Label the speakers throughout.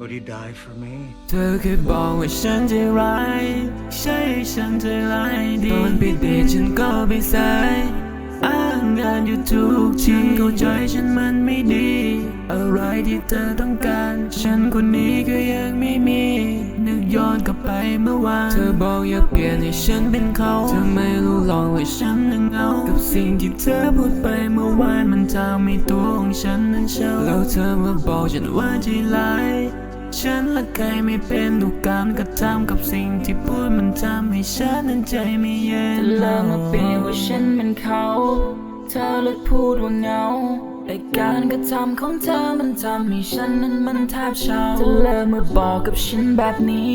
Speaker 1: Would he die for me?
Speaker 2: เธอเคยบอกว่าฉันใจร้ายใช่ฉันใจร้ายดี ตอนไปเดทฉันก็ไปสายอ้างงานอยู่ทุกทีเข้าใจฉันมันไม่ดี อะไรที่เธอต้องการ ฉันคนนี้ก็ยังไม่มี นึกย้อนกลับไปเมื่อวาน เธอบอกอยากเปลี่ยนให้ฉันเป็นเขาเธอไม่รู้หรอกว่าฉันนั้นเหงา กับสิ่งที่เธอพูดไปเมื่อวานมันทำให้ตัวของฉันนั้นเศร้าแล้วเธอมาบอกฉันว่าใจร้าย ฉันละใครไม่เป็นทุกการกระทำกับสิ่งที่พูดมันทำให้ฉันนั้นใจไม่เย็น
Speaker 3: เธอเลิกมาเปลี่ยนว่าฉันเป็นเขา เธอเลิกพูดว่าเงาแต่การกระทำของเธอมันทำให้ฉันนั้นมันแทบเช้าเธอเลิกมาบอกกับฉันแบบนี้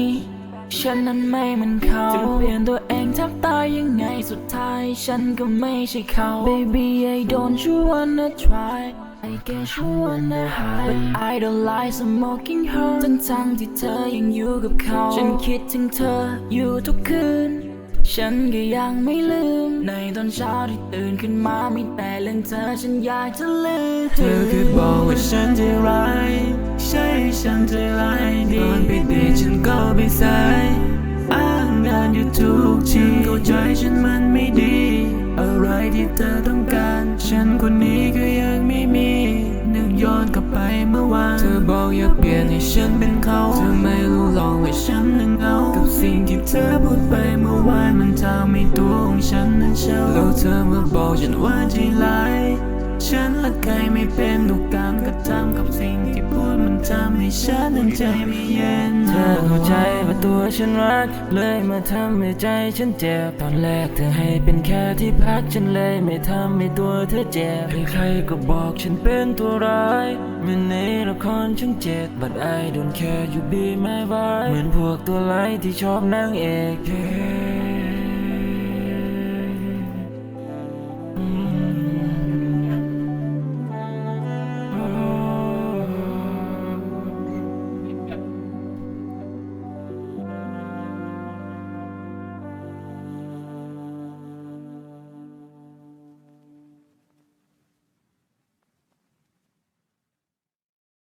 Speaker 3: ฉันนั้นไม่เหมือนเขาจะเปลี่ยนตัว งแทบตายยังไงสุดท้าย ฉันก็ไม่ใช่เขา Baby I don't you wanna try I guess you wanna hide But I don't like smoking her ทั้งทั้งๆที่เธอยังอยู่กับเขา ฉันคิดถึงเธออยู่ทุกคืน ฉันก็ยังไม่ลืม ในตอนเช้าที่ตื่นขึ้นมามีแต่เรื่องเธอฉันอยากจะลืม
Speaker 2: เธอเคยบอกว่าฉันใจร้าย ใช่ฉันใจร้ายดีตอนไปเดทฉันก็ไปสาย อยู่ทุกทีเข้าใจฉันมันไม่ดี อะไรที่เธอต้องการ ฉันคนนี้ก็ยังไม่มีนึกย้อนกลับไปเมื่อวานเธอบอกอยากเปลี่ยนให้ฉันเป็นเขาเธอไม่รู้หรอกว่าฉันนั้นเงากับสิ่งที่เธอพูดไปเมื่อวานมันทำให้ตัวของฉันนั้นเศร้าแล้วเธอมาบอกฉันว่าใจร้ายฉันละใครไม่เป็นทุกการกระทำ ให้ฉันนั้นใจไม่เย็น
Speaker 3: เธอเข้าใจว่าตัวฉันรัก เลยมาทำให้ใจฉันเจ็บ ตอนแรกเธอให้เป็นแค่ที่พักฉันเลยไม่ทำให้ตัวเธอเจ็บใครๆก็บอกฉันเป็นตัวร้ายเหมือนในละครช่องเจ็ด but I don't care you be my wife เหมือนพวกตัวร้ายที่ชอบนางเอก yeah